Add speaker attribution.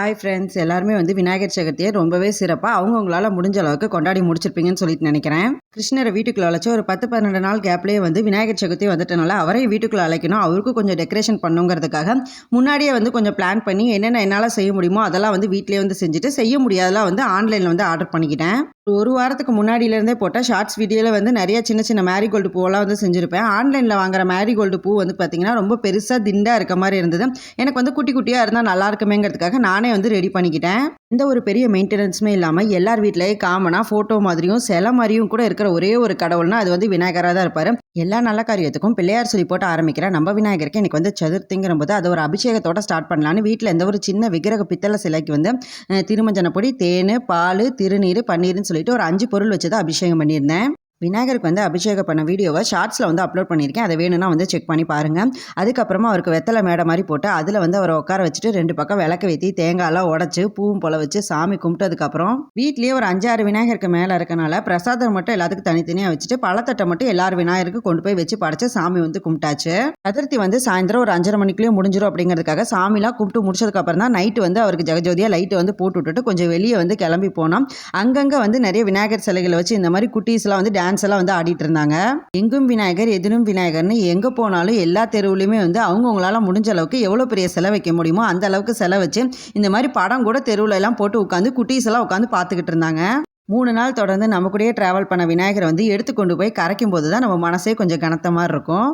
Speaker 1: Hi friends எல்லாருமே வந்து விநாயகர் சதுர்த்தியை ரொம்பவே சிறப்பாக அவங்கவுங்களால முடிஞ்ச அளவுக்கு கொண்டாடி முடிச்சிருப்பீங்கன்னு சொல்லிட்டு நினைக்கிறேன். கிருஷ்ணரை வீட்டுக்குள்ள அழைச்சி ஒரு பத்து பன்னெண்டு நாள் கேப்லேயே வந்து விநாயகர் சதுர்த்தி வந்துட்டனால அவரையும் வீட்டுக்குள்ள அழைக்கணும். அவருக்கும் கொஞ்சம் டெக்கரேஷன் பண்ணுங்கிறதுக்காக முன்னாடியே வந்து கொஞ்சம் பிளான் பண்ணி என்னென்ன என்னால் செய்ய முடியுமோ அதெல்லாம் வந்து வீட்டிலேயே வந்து செஞ்சுட்டு செய்ய முடியாதெல்லாம் வந்து ஆன்லைனில் வந்து ஆர்டர் பண்ணிக்கிட்டேன். ஒரு வாரத்துக்கு முன்னாடியிலேருந்தே போட்டால் ஷார்ட்ஸ் வீடியோவில் வந்து நிறைய சின்ன சின்ன மேரிகோல்டு பூவெல்லாம் வந்து செஞ்சுருப்பேன். ஆன்லைனில் வாங்குற மேரிகோல்டு பூ வந்து பார்த்தீங்கன்னா ரொம்ப பெருசாக திண்டாக இருக்க மாதிரி இருந்தது. எனக்கு வந்து குட்டி குட்டியாக இருந்தால் நல்லா இருக்குமேங்கிறதுக்காக நானே வந்து ரெடி பண்ணிக்கிட்டேன். எந்த ஒரு பெரிய மெயின்டெனன்ஸுமே இல்லாமல் எல்லார் வீட்லேயே காமனாக ஃபோட்டோ மாதிரியும் சிலை மாதிரியும் கூட இருக்கிற ஒரே ஒரு கடவுள்னா அது வந்து விநாயகராக தான் இருப்பார். எல்லா நல்ல காரியத்துக்கும் பிள்ளையார் சொல்லி போட்டு ஆரம்பிக்கிறேன் நம்ம விநாயகருக்கு எனக்கு வந்து சதுர்த்திங்கிற போது அது ஒரு அபிஷேகத்தோட ஸ்டார்ட் பண்ணலான்னு வீட்டில் எந்த ஒரு சின்ன விக்கிரக பித்தளை சிலைக்கு வந்து திருமஞ்சன பொடி தேன் பால் திருநீர் பன்னீர்னு சொல்லி சொல்லிட்டு ஒரு அஞ்சு பொருள் வச்சு தான் அபிஷேகம் பண்ணியிருந்தேன். விநாயகருக்கு வந்து அபிஷேகம் பண்ண வீடியோவை ஷார்ட்ஸில் வந்து அப்லோட் பண்ணியிருக்கேன். அதை வேணும்னா வந்து செக் பண்ணி பாருங்கள் அதுக்கப்புறமா அவருக்கு வெத்தலை மேடை மாதிரி போட்டு அதில் வந்து அவரை உட்கார வச்சுட்டு ரெண்டு பக்கம் விளக்கு வைத்தி தேங்காயெல்லாம் உடச்சி பூவும் போல வச்சு சாமி கும்பிட்டதுக்கப்புறம் வீட்லேயே ஒரு அஞ்சாறு விநாயகருக்கு மேலே இருக்கனால பிரசாதம் மட்டும் எல்லாத்துக்கும் தனித்தனியாக வச்சுட்டு பழத்தட்டை மட்டும் எல்லாரும் விநாயகருக்கு கொண்டு போய் வச்சு படைச்சு சாமி வந்து கும்பிட்டாச்சு. சதுர்த்தி வந்து சாயந்தரம் ஒரு அஞ்சரை மணிக்குள்ளேயே முடிஞ்சிடும் அப்படிங்கிறதுக்காக சாமிலாம் கும்பிட்டு முடிச்சதுக்கப்புறம் தான் நைட்டு வந்து அவருக்கு ஜெகஜோதியாக லைட்டு வந்து போட்டு விட்டுட்டு கொஞ்சம் வெளியே வந்து கிளம்பி போனோம். அங்கங்கே வந்து நிறைய விநாயகர் சிலைகளை வச்சு இந்த மாதிரி குட்டீஸ்லாம் வந்து டான்ஸ் எல்லாம் வந்து ஆடிட்டு இருந்தாங்க. எங்கும் விநாயகர் எதிரும் விநாயகர்னு எங்கே போனாலும் எல்லா தெருவுலையுமே வந்து அவங்கவுங்களால முடிஞ்ச அளவுக்கு எவ்வளோ பெரிய செலவு வைக்க முடியுமோ அந்த அளவுக்கு சிலை வச்சு இந்த மாதிரி படம் கூட தெருவுல எல்லாம் போட்டு உட்காந்து குட்டீஸ் எல்லாம் உட்காந்து பார்த்துக்கிட்டு இருந்தாங்க. மூணு நாள் தொடர்ந்து நம்ம கூடயே ட்ராவல் பண்ண விநாயகரை வந்து எடுத்து கொண்டு போய் கரைக்கும் போது தான் நம்ம மனசே கொஞ்சம் கனத்த மாதிரி இருக்கும்.